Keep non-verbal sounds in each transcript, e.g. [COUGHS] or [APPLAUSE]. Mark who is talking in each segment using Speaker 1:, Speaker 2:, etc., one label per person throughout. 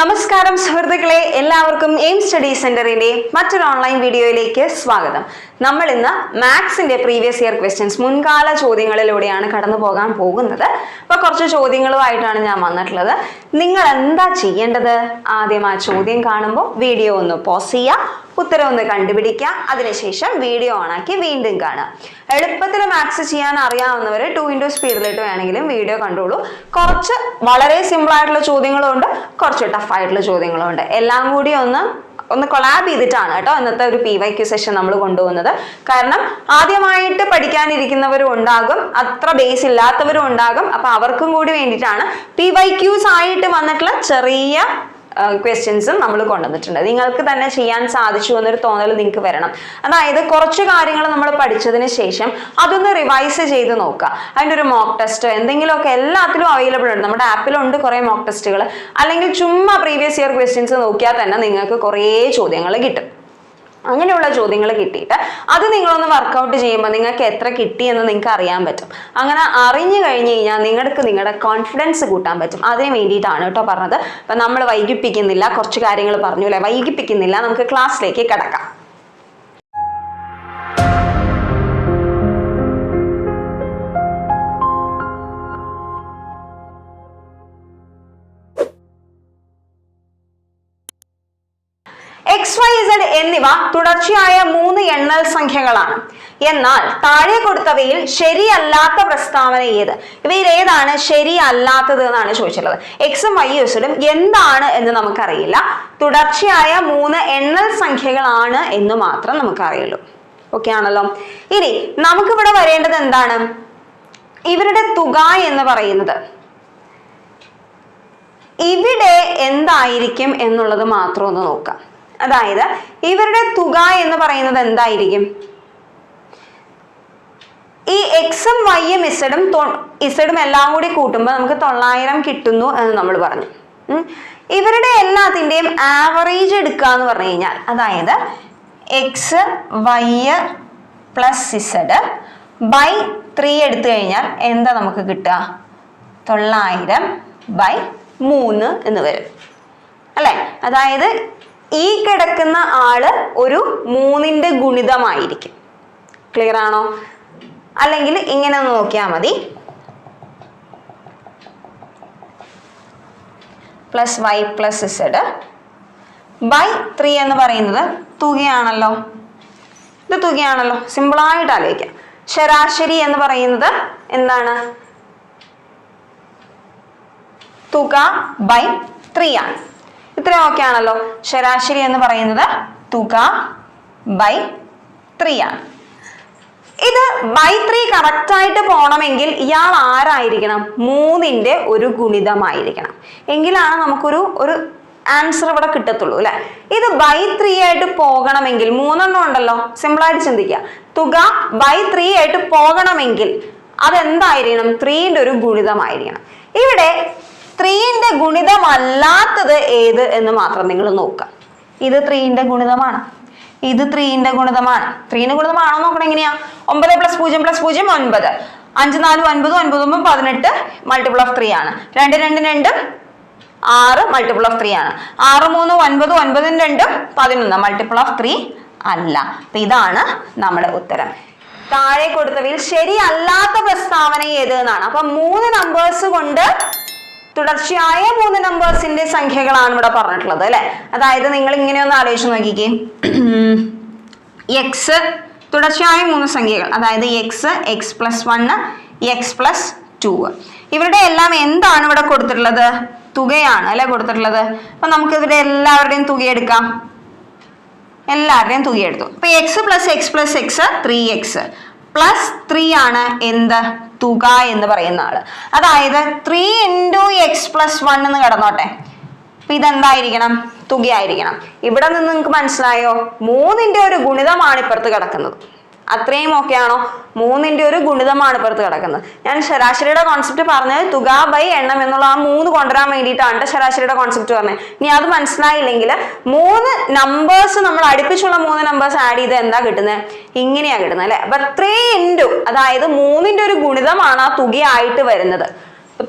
Speaker 1: നമസ്കാരം സുഹൃത്തുക്കളെ എല്ലാവർക്കും എയിം സ്റ്റഡി സെന്ററിന്റെ മറ്റൊരു ഓൺലൈൻ വീഡിയോയിലേക്ക് സ്വാഗതം. നമ്മൾ ഇന്ന് മാത്സിന്റെ പ്രീവിയസ് ഇയർ ക്വസ്റ്റ്യൻസ് മുൻകാല ചോദ്യങ്ങളിലൂടെയാണ് കടന്നു പോകാൻ പോകുന്നത്. അപ്പൊ കുറച്ച് ചോദ്യങ്ങളുമായിട്ടാണ് ഞാൻ വന്നിട്ടുള്ളത്. നിങ്ങൾ എന്താ ചെയ്യേണ്ടത്? ആദ്യം ആ ചോദ്യം കാണുമ്പോൾ വീഡിയോ ഒന്ന് പോസ് ചെയ്യുക ഉത്തരം ഒന്ന് കണ്ടുപിടിക്കുക അതിനുശേഷം വീഡിയോ ഓണാക്കി വീണ്ടും കാണുക. എളുപ്പത്തിൽ മാത്സ് ചെയ്യാൻ അറിയാവുന്നവർ ടു ഇന്റു സ്പീഡിലിട്ട് വേണമെങ്കിലും വീഡിയോ കണ്ടോളൂ. കുറച്ച് വളരെ സിമ്പിൾ ആയിട്ടുള്ള ചോദ്യങ്ങളുണ്ട് കുറച്ച് ടഫ് ആയിട്ടുള്ള ചോദ്യങ്ങളുണ്ട്. എല്ലാം കൂടി ഒന്ന് ഒന്ന് കൊളാബ് ചെയ്തിട്ടാണ് കേട്ടോ ഇന്നത്തെ ഒരു പി വൈ ക്യു സെഷൻ നമ്മൾ കൊണ്ടുപോകുന്നത്. കാരണം ആദ്യമായിട്ട് പഠിക്കാനിരിക്കുന്നവരും ഉണ്ടാകും അത്ര ബേസ് ഇല്ലാത്തവരും ഉണ്ടാകും. അപ്പൊ അവർക്കും കൂടി വേണ്ടിയിട്ടാണ് പി വൈ ക്യൂസ് ആയിട്ട് വന്നിട്ടുള്ള ചെറിയ ക്വസ്റ്റ്യൻസും നമ്മൾ കൊണ്ടുവന്നിട്ടുണ്ട്. നിങ്ങൾക്ക് തന്നെ ചെയ്യാൻ സാധിച്ചു എന്നൊരു തോന്നൽ നിങ്ങൾക്ക് വരണം. അതായത് കുറച്ച് കാര്യങ്ങൾ നമ്മൾ പഠിച്ചതിന് ശേഷം അതൊന്ന് റിവൈസ് ചെയ്ത് നോക്കുക. അതിന്റെ ഒരു മോക്ക് ടെസ്റ്റ് എന്തെങ്കിലുമൊക്കെ എല്ലാത്തിലും അവൈലബിൾ ഉണ്ട്. നമ്മുടെ ആപ്പിലുണ്ട് കുറേ മോക്ക് ടെസ്റ്റുകൾ അല്ലെങ്കിൽ ചുമ്മാ പ്രീവിയസ് ഇയർ ക്വസ്റ്റ്യൻസ് നോക്കിയാൽ തന്നെ നിങ്ങൾക്ക് കുറേ ചോദ്യങ്ങൾ കിട്ടും. അങ്ങനെയുള്ള ചോദ്യങ്ങൾ കിട്ടിയിട്ട് അത് നിങ്ങളൊന്ന് വർക്കൗട്ട് ചെയ്യുമ്പോൾ നിങ്ങൾക്ക് എത്ര കിട്ടി എന്ന് നിങ്ങൾക്ക് അറിയാൻ പറ്റും. അങ്ങനെ അറിഞ്ഞു കഴിഞ്ഞ് കഴിഞ്ഞാൽ നിങ്ങൾക്ക് നിങ്ങളുടെ കോൺഫിഡൻസ് കൂട്ടാൻ പറ്റും. അതിന് വേണ്ടിയിട്ടാണ് കേട്ടോ പറഞ്ഞത്. അപ്പം നമ്മൾ വൈകിപ്പിക്കുന്നില്ല കുറച്ച് കാര്യങ്ങൾ പറഞ്ഞു അല്ലേ വൈകിപ്പിക്കുന്നില്ല നമുക്ക് ക്ലാസ്സിലേക്ക് കിടക്കാം. എക്സ് വൈ സെഡ് എന്നിവ തുടർച്ചയായ മൂന്ന് എണ്ണൽ സംഖ്യകളാണ്. എന്നാൽ താഴെ കൊടുത്തവയിൽ ശരിയല്ലാത്ത പ്രസ്താവന ഏത് ഇവയിൽ ഏതാണ് ശരിയല്ലാത്തത് എന്നാണ് ചോദിച്ചിട്ടുള്ളത്. എക്സും വൈ എസും എന്താണ് എന്ന് നമുക്കറിയില്ല. തുടർച്ചയായ മൂന്ന് എണ്ണൽ സംഖ്യകളാണ് എന്ന് മാത്രം നമുക്കറിയുള്ളൂ. ഓക്കെ ആണല്ലോ? ഇനി നമുക്കിവിടെ വരേണ്ടത് എന്താണ്? ഇവരുടെ തുക എന്ന് പറയുന്നത്. ഇവിടെ എന്തായിരിക്കും എന്നുള്ളത് മാത്രം ഒന്ന് നോക്കാം. അതായത് ഇവരുടെ തുക എന്ന് പറയുന്നത് എന്തായിരിക്കും? ഈ എക്സും വൈയും ഇസഡും ഇസഡും എല്ലാം കൂടി കൂട്ടുമ്പോൾ നമുക്ക് തൊള്ളായിരം കിട്ടുന്നു എന്ന് നമ്മൾ പറഞ്ഞു. ഇവരുടെ എല്ലാത്തിന്റെയും ആവറേജ് എടുക്കുക എന്ന് പറഞ്ഞു കഴിഞ്ഞാൽ അതായത് x y plus z by three എടുത്തു കഴിഞ്ഞാൽ എന്താ നമുക്ക് കിട്ടുക? തൊള്ളായിരം ബൈ മൂന്ന് എന്ന് വരും. അല്ലേ? അതായത് ഈ കിടക്കുന്ന ആൾ ഒരു മൂന്നിന്റെ ഗുണിതമായിരിക്കും. ക്ലിയർ ആണോ? അല്ലെങ്കിൽ ഇങ്ങനെ ഒന്ന് നോക്കിയാൽ മതി. Plus y plus z by three എന്ന് പറയുന്നത് തുകയാണല്ലോ. ഇത് തുകയാണല്ലോ. സിമ്പിളായിട്ട് ആലോചിക്കാം. ശരാശരി എന്ന് പറയുന്നത് എന്താണ്? തുക ബൈ ത്രീ ആണ്. ഇത്രയും ഓക്കെ ആണല്ലോ. ശരാശരി എന്ന് പറയുന്നത് തുക ബൈ ത്രീ ആണ്. ഇത് ബൈ ത്രീ കറക്റ്റ് ആയിട്ട് പോകണമെങ്കിൽ ഇയാൾ ആരായിരിക്കണം? മൂന്നിന്റെ ഒരു ഗുണിതമായിരിക്കണം. എങ്കിലാണ് നമുക്കൊരു ഒരു ആൻസർ ഇവിടെ കിട്ടത്തുള്ളൂ അല്ലെ? ഇത് ബൈ ത്രീ ആയിട്ട് പോകണമെങ്കിൽ മൂന്നെണ്ണം ഉണ്ടല്ലോ. സിമ്പിൾ ആയിട്ട് ചിന്തിക്കുക. തുക ബൈ ത്രീ ആയിട്ട് പോകണമെങ്കിൽ അതെന്തായിരിക്കണം? ത്രീന്റെ ഒരു ഗുണിതമായിരിക്കണം. ഇവിടെ ത്രീന്റെ ഗുണിതമല്ലാത്തത് ഏത് എന്ന് മാത്രം നിങ്ങൾ നോക്കുക. ഇത് ത്രീന്റെ ഗുണിതമാണ്. ഇത് ത്രീന്റെ ഗുണിതമാണ്. ത്രീന്റെ ഗുണിതമാണോ നോക്കണം എങ്ങനെയാ? ഒമ്പത് പ്ലസ് പൂജ്യം പ്ലസ് പൂജ്യം ഒൻപത്. അഞ്ച് നാല് ഒൻപത് ഒൻപത് പതിനെട്ട് മൾട്ടിപ്പിൾ ഓഫ് ത്രീ ആണ്. രണ്ട് രണ്ട് രണ്ട് ആറ് മൾട്ടിപ്പിൾ ഓഫ് ത്രീ ആണ്. ആറ് മൂന്ന് ഒൻപത് ഒൻപതും രണ്ട് പതിനൊന്ന് മൾട്ടിപ്പിൾ ഓഫ് ത്രീ അല്ല. അപ്പൊ ഇതാണ് നമ്മുടെ ഉത്തരം. താഴെ കൊടുത്തവയിൽ ശരിയല്ലാത്ത പ്രസ്താവന ഏത് എന്നാണ്. അപ്പൊ മൂന്ന് നമ്പേഴ്സ് കൊണ്ട് തുടർച്ചയായ മൂന്ന് നമ്പേഴ്സിന്റെ സംഖ്യകളാണ് ഇവിടെ പറഞ്ഞിട്ടുള്ളത് അല്ലെ? അതായത് നിങ്ങൾ ഇങ്ങനെ ഒന്ന് ആലോചിച്ച് നോക്കിക്കേ. [CLEARS THROAT] എക്സ് തുടർച്ചയായ മൂന്ന് സംഖ്യകൾ അതായത് x x plus one x plus two ഇവരുടെ എല്ലാം എന്താണ് ഇവിടെ കൊടുത്തിട്ടുള്ളത്? തുകയാണ് അല്ലെ കൊടുത്തിട്ടുള്ളത്? അപ്പൊ നമുക്ക് ഇവരുടെ എല്ലാവരുടെയും തുക എടുക്കാം. എല്ലാവരുടെയും തുക എടുത്തു. അപ്പൊ x plus x plus x three x plus three ആണ് എന്ത്? തുക എന്ന് പറയുന്ന ആൾ. അതായത് three into x plus one എന്ന് കിടന്നോട്ടെ. അപ്പൊ ഇതെന്തായിരിക്കണം? തുകയായിരിക്കണം. ഇവിടെ നിന്ന് നിങ്ങൾക്ക് മനസ്സിലായോ? മൂന്നിന്റെ ഒരു ഗുണിതമാണ് ഇപ്പുറത്ത് കിടക്കുന്നത്. അത്രയും ഒക്കെയാണോ മൂന്നിന്റെ ഒരു ഗുണിതമാണ് പുറത്ത് കിടക്കുന്നത്. ഞാൻ ശരാശരിയുടെ കോൺസെപ്റ്റ് പറഞ്ഞത് തുക ബൈ എണ്ണം എന്നുള്ള ആ മൂന്ന് കൊണ്ടുവരാൻ വേണ്ടിയിട്ടാണ് ശരാശരിയുടെ കോൺസെപ്റ്റ് പറഞ്ഞത്. ഇനി അത് മനസ്സിലായില്ലെങ്കിൽ മൂന്ന് നമ്പേഴ്സ് നമ്മൾ അടുപ്പിച്ചുള്ള മൂന്ന് നമ്പേഴ്സ് ആഡ് ചെയ്ത് എന്താ കിട്ടുന്നത്? ഇങ്ങനെയാ കിട്ടുന്നത് അല്ലെ? അപ്പൊ ത്രീ ഇന്റു അതായത് മൂന്നിന്റെ ഒരു ഗുണിതമാണ് ആ തുകയായിട്ട് വരുന്നത്.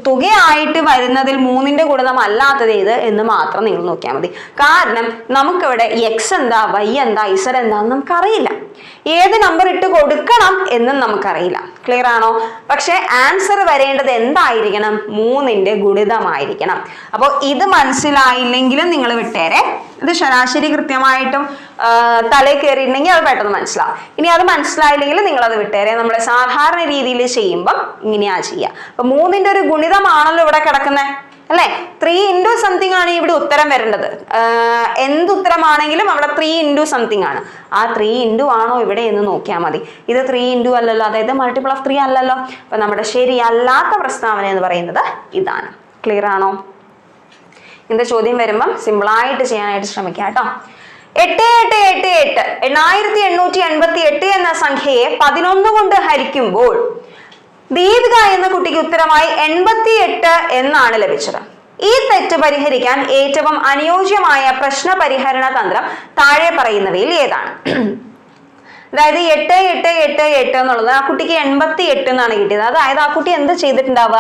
Speaker 1: തുകയായിട്ട് വരുന്നതിൽ മൂന്നിന്റെ ഗുണിതം അല്ലാത്തത് ഏത് എന്ന് മാത്രം നിങ്ങൾ നോക്കിയാൽ മതി. കാരണം നമുക്കിവിടെ എക്സ് എന്താ വൈ എന്താ ഇസർ എന്താന്ന് നമുക്കറിയില്ല. ഏത് നമ്പർ ഇട്ട് കൊടുക്കണം എന്നും നമുക്കറിയില്ല. ക്ലിയർ ആണോ? പക്ഷെ ആൻസർ വരേണ്ടത് എന്തായിരിക്കണം? മൂന്നിന്റെ ഗുണിതമായിരിക്കണം. അപ്പോൾ ഇത് മനസ്സിലായില്ലെങ്കിലും നിങ്ങൾ വിട്ടേരെ. ഇത് ശരാശരി കൃത്യമായിട്ടും തലയിൽ കയറിയിട്ടുണ്ടെങ്കിൽ അത് പെട്ടെന്ന് മനസ്സിലാവും. ഇനി അത് മനസ്സിലായില്ലെങ്കിൽ നിങ്ങൾ അത് വിട്ടേരെ. നമ്മൾ സാധാരണ രീതിയിൽ ചെയ്യുമ്പം ഇങ്ങനെയാ ചെയ്യുക. അപ്പൊ മൂന്നിന്റെ ഒരു ഗുണിതമാണല്ലോ ഇവിടെ കിടക്കുന്നത് അല്ലെ? ത്രീ ഇന്റു സംതിങ് ആണ് ഇവിടെ ഉത്തരം വരേണ്ടത്. എന്ത് ഉത്തരമാണെങ്കിലും അവിടെ ത്രീ ഇന്റു സംതിങ് ആണ്. ആ ത്രീ ഇന്റു ആണോ ഇവിടെ എന്ന് നോക്കിയാൽ മതി. ഇത് ത്രീ ഇന്റു അല്ലല്ലോ. അതായത് മൾട്ടിപ്പിൾ ഓഫ് ത്രീ അല്ലല്ലോ. അപ്പൊ നമ്മുടെ ശരിയല്ലാത്ത പ്രസ്താവന എന്ന് പറയുന്നത് ഇതാണ്. ക്ലിയർ ആണോ? ഇന്നത്തെ ചോദ്യം വരുമ്പം സിമ്പിളായിട്ട് ചെയ്യാനായിട്ട് ശ്രമിക്കാം കേട്ടോ. എട്ട് എട്ട് എട്ട് എട്ട്. എണ്ണായിരത്തി എണ്ണൂറ്റി എൺപത്തി എട്ട് എന്ന സംഖ്യയെ പതിനൊന്ന് കൊണ്ട് ഹരിക്കുമ്പോൾ ദീപിക എന്ന കുട്ടിക്ക് ഉത്തരമായി എൺപത്തി എട്ട് എന്നാണ് ലഭിച്ചത്. ഈ തെറ്റ് പരിഹരിക്കാൻ ഏറ്റവും അനുയോജ്യമായ പ്രശ്ന പരിഹരണ തന്ത്രം താഴെ പറയുന്നവയിൽ ഏതാണ്? അതായത് എട്ട് എട്ട് എട്ട് എട്ട് എന്നുള്ളത് ആ കുട്ടിക്ക് എൺപത്തി എട്ട് എന്നാണ് കിട്ടിയത്. അതായത് ആ കുട്ടി എന്ത് ചെയ്തിട്ടുണ്ടാവുക?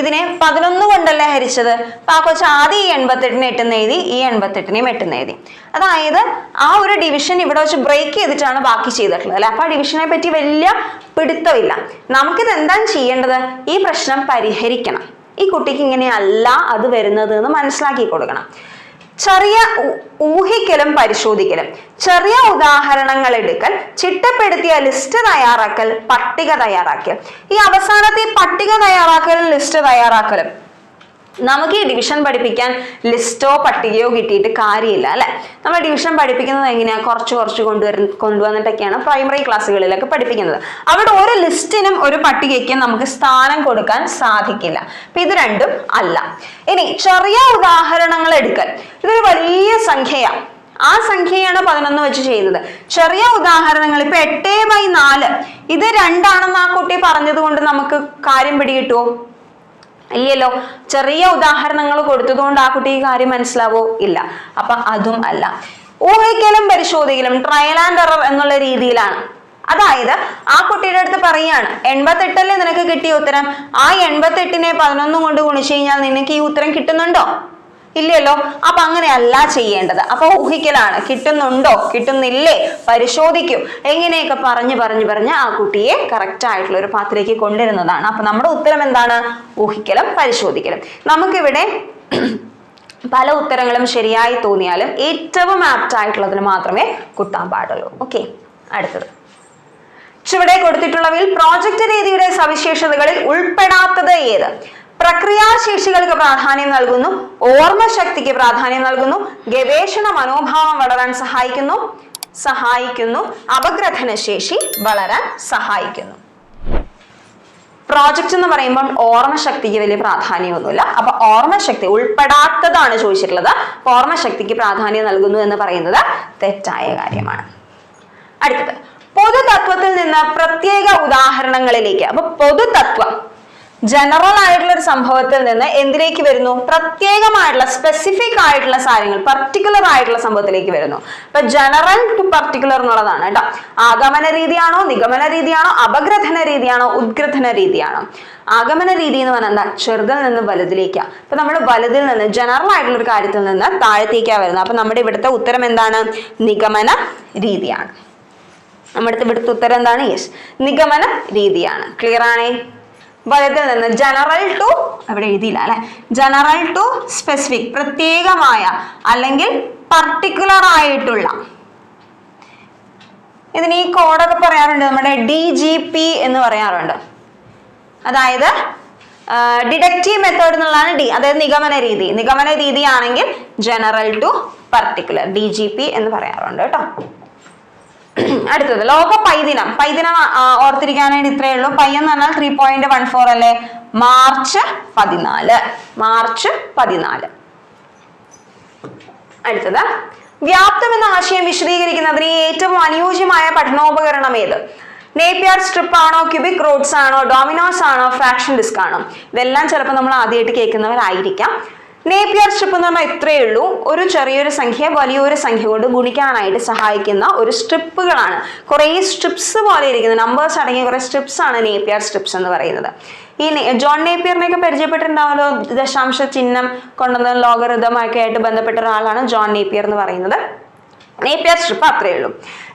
Speaker 1: ഇതിനെ പതിനൊന്ന് കൊണ്ടല്ലേ ഹരിച്ചത്? അപ്പൊ ആ കൊച്ചു ആദ്യം ഈ എൺപത്തെട്ടിനെ എട്ടെന്ന് എഴുതി ഈ എൺപത്തെട്ടിനെയും എട്ടെന്ന് എഴുതി. അതായത് ആ ഒരു ഡിവിഷൻ ഇവിടെ വെച്ച് ബ്രേക്ക് ചെയ്തിട്ടാണ് ബാക്കി ചെയ്തിട്ടുള്ളത് അല്ലെ? അപ്പൊ ആ ഡിവിഷനെ പറ്റി വലിയ പിടുത്തമില്ല നമുക്കിത് എന്താണ് ചെയ്യേണ്ടത്? ഈ പ്രശ്നം പരിഹരിക്കണം. ഈ കുട്ടിക്ക് ഇങ്ങനെയല്ല അത് വരുന്നത് എന്ന് മനസ്സിലാക്കി കൊടുക്കണം. ചെറിയ ഊഹിക്കലും പരിശോധിക്കലും. ചെറിയ ഉദാഹരണങ്ങൾ എടുക്കൽ ചിട്ടപ്പെടുത്തിയ ലിസ്റ്റ് തയ്യാറാക്കൽ പട്ടിക തയ്യാറാക്കൽ ഈ അവസാനത്തെ പട്ടിക തയ്യാറാക്കലും ലിസ്റ്റ് തയ്യാറാക്കലും. നമുക്ക് ഈ ഡിവിഷൻ പഠിപ്പിക്കാൻ ലിസ്റ്റോ പട്ടികയോ കിട്ടിയിട്ട് കാര്യമില്ല അല്ലെ? നമ്മൾ ഡിവിഷൻ പഠിപ്പിക്കുന്നത് എങ്ങനെയാണ് കുറച്ച് കുറച്ച് കൊണ്ടുവരു കൊണ്ടുവന്നിട്ടൊക്കെയാണ് പ്രൈമറി ക്ലാസ്സുകളിലൊക്കെ പഠിപ്പിക്കുന്നത്. അവിടെ ഒരു ലിസ്റ്റിനും ഒരു പട്ടികയ്ക്കും നമുക്ക് സ്ഥാനം കൊടുക്കാൻ സാധിക്കില്ല. അപ്പൊ ഇത് രണ്ടും അല്ല. ഇനി ചെറിയ ഉദാഹരണങ്ങൾ എടുക്കൽ. ഇതൊരു വലിയ സംഖ്യയാണ് ആ സംഖ്യയാണ് പതിനൊന്ന് വെച്ച് ചെയ്യുന്നത്. ചെറിയ ഉദാഹരണങ്ങൾ ഇപ്പൊ എട്ട് ബൈ നാല്. ഇത് രണ്ടാണെന്ന് ആ കുട്ടി പറഞ്ഞത് കൊണ്ട് നമുക്ക് കാര്യം പിടികിട്ടുമോ ഇല്ലല്ലോ. ചെറിയ ഉദാഹരണങ്ങൾ കൊടുത്തതുകൊണ്ട് ആ കുട്ടി ഈ കാര്യം മനസ്സിലാവോ? ഇല്ല. അപ്പൊ അതും അല്ല. ഊഹിക്കലും പരിശോധിക്കലും ട്രയൽ ആൻഡ് എറർ എന്നുള്ള രീതിയിലാണ്. അതായത് ആ കുട്ടിയുടെ അടുത്ത് പറയാണ് എൺപത്തെട്ടല്ലേ നിനക്ക് കിട്ടിയ ഉത്തരം? ആ എൺപത്തെട്ടിനെ പതിനൊന്നും കൊണ്ട് ഗുണിച്ചു കഴിഞ്ഞാൽ നിനക്ക് ഈ ഉത്തരം കിട്ടുന്നുണ്ടോ? ഇല്ലല്ലോ. അപ്പൊ അങ്ങനെയല്ല ചെയ്യേണ്ടത്. അപ്പൊ ഊഹിക്കലാണ്. കിട്ടുന്നുണ്ടോ? കിട്ടുന്നില്ലേ? പരിശോധിക്കും. എങ്ങനെയൊക്കെ പറഞ്ഞു പറഞ്ഞു പറഞ്ഞ് ആ കുട്ടിയെ കറക്റ്റ് ആയിട്ടുള്ള ഒരു പാത്തിലേക്ക് കൊണ്ടുവരുന്നതാണ്. അപ്പൊ നമ്മുടെ ഉത്തരം എന്താണ്? ഊഹിക്കലും പരിശോധിക്കലും. നമുക്കിവിടെ [CLEARS THROAT] പല ഉത്തരങ്ങളും ശരിയായി തോന്നിയാലും ഏറ്റവും ആപ്റ്റ് ആയിട്ടുള്ളതിന് മാത്രമേ കുട്ടാൻ പാടുള്ളൂ. ഓക്കെ? അടുത്തത്. ചുവടെ കൊടുത്തിട്ടുള്ളവയിൽ പ്രോജക്റ്റ് രീതിയുടെ സവിശേഷതകളിൽ ഉൾപ്പെടാത്തത് ഏത്? പ്രക്രിയാശേഷികൾക്ക് പ്രാധാന്യം നൽകുന്നു ഓർമ്മശക്തിക്ക് പ്രാധാന്യം നൽകുന്നു ഗവേഷണ മനോഭാവം വളരാൻ സഹായിക്കുന്നു സഹായിക്കുന്നു അപഗ്രഥന ശേഷി വളരാൻ സഹായിക്കുന്നു. പ്രോജക്റ്റ് എന്ന് പറയുമ്പോൾ ഓർമ്മശക്തിക്ക് വലിയ പ്രാധാന്യമൊന്നുമില്ല. അപ്പൊ ഓർമ്മശക്തി ഉൾപ്പെടാത്തതാണ് ചോദിച്ചിട്ടുള്ളത്. അപ്പൊ ഓർമ്മശക്തിക്ക് പ്രാധാന്യം നൽകുന്നു എന്ന് പറയുന്നത് തെറ്റായ കാര്യമാണ്. അടുത്തത് പൊതുതത്വത്തിൽ നിന്ന് പ്രത്യേക ഉദാഹരണങ്ങളിലേക്ക്. അപ്പൊ പൊതുതത്വം ജനറൽ ആയിട്ടുള്ള ഒരു സംഭവത്തിൽ നിന്ന് എന്തിലേക്ക് വരുന്നു? പ്രത്യേകമായിട്ടുള്ള സ്പെസിഫിക് ആയിട്ടുള്ള കാര്യങ്ങൾ പർട്ടിക്കുലർ ആയിട്ടുള്ള സംഭവത്തിലേക്ക് വരുന്നു. അപ്പൊ ജനറൽ ടു പർട്ടിക്കുലർ എന്നുള്ളതാണ് കേട്ടോ. ആഗമന രീതിയാണോ നിഗമന രീതിയാണോ അപഗ്രഥന രീതിയാണോ ഉദ്ഗ്രഥന രീതിയാണോ? ആഗമന രീതി എന്ന് പറഞ്ഞാൽ എന്താ? ചെറുതിൽ നിന്ന് വലുതിലേക്കാണ് അപ്പൊ നമ്മൾ വലുതിൽ നിന്ന് ജനറൽ ആയിട്ടുള്ള ഒരു കാര്യത്തിൽ നിന്ന് താഴത്തേക്കാ വരുന്നത്. അപ്പൊ നമ്മുടെ ഇവിടുത്തെ ഉത്തരം എന്താണ്? നിഗമന രീതിയാണ്. നമ്മുടെ ഇവിടുത്തെ ഉത്തരം എന്താണ്? യെസ് നിഗമന രീതിയാണ്. ക്ലിയർ ആണേ? വലതിൽ നിന്ന് ജനറൽ ടു അവിടെ എഴുതിയില്ല അല്ലെ? ജനറൽ ടു സ്പെസിഫിക് പ്രത്യേകമായ അല്ലെങ്കിൽ പർട്ടിക്കുലർ ആയിട്ടുള്ള. ഇതിന് ഈ കോഡൊക്കെ പറയാറുണ്ട് നമ്മുടെ ഡി ജി പി എന്ന് പറയാറുണ്ട്. അതായത് ഡിഡക്റ്റീവ് മെത്തേഡ് എന്നുള്ളതാണ് ഡി അതായത് നിഗമന രീതി. നിഗമന രീതിയാണെങ്കിൽ general to particular D G P എന്ന് പറയാറുണ്ട് കേട്ടോ. [CLEARS THROAT] അടുത്തത്. ലോക പൈദിനം പൈദിനം ഓർത്തിരിക്കാനായിട്ട് ഇത്രയേ ഉള്ളൂ. പൈ എന്ന് പറഞ്ഞാൽ ത്രീ പോയിന്റ് വൺ ഫോർ അല്ലേ? മാർച്ച് പതിനാല്. മാർച്ച് പതിനാല്. അടുത്തത്. വ്യാപ്തം എന്ന ആശയം വിശദീകരിക്കുന്നതിന് ഏറ്റവും അനുയോജ്യമായ പഠനോപകരണം ഏത്? നേപ്പിയർ സ്ട്രിപ്പ് ആണോ ക്യൂബിക് റോഡ്സ് ആണോ ഡോമിനോസ് ആണോ ഫ്രാക്ഷൻ ഡിസ്ക് ആണോ? ഇതെല്ലാം ചിലപ്പോൾ നമ്മൾ ആദ്യമായിട്ട് കേൾക്കുന്നവരായിരിക്കാം. നേപ്പിയർ സ്ട്രിപ്പ് എന്ന് പറഞ്ഞാൽ ഇത്രയേ ഉള്ളൂ. ഒരു ചെറിയൊരു സംഖ്യ വലിയൊരു സംഖ്യ കൊണ്ട് ഗുണിക്കാനായിട്ട് സഹായിക്കുന്ന ഒരു സ്ട്രിപ്പുകളാണ് കുറേ സ്ട്രിപ്സ് പോലെ ഇരിക്കുന്ന. നമ്പേഴ്സ് അടങ്ങിയ കുറേ സ്ട്രിപ്സ് ആണ് നേപ്പിയർ സ്ട്രിപ്സ് എന്ന് പറയുന്നത്. ഈ ജോൺ നേപ്പിയറിനെയൊക്കെ പരിചയപ്പെട്ടിട്ടുണ്ടാവല്ലോ ദശാംശ ചിഹ്നം കൊണ്ടുവന്ന ലോഗറിതം ഒക്കെ ആയിട്ട് ബന്ധപ്പെട്ട ഒരാളാണ് ജോൺ നേപ്പിയർ എന്ന് പറയുന്നത്. നേപ്പിയർ സ്ട്രിപ്പ് അത്രയേ ഉള്ളൂ.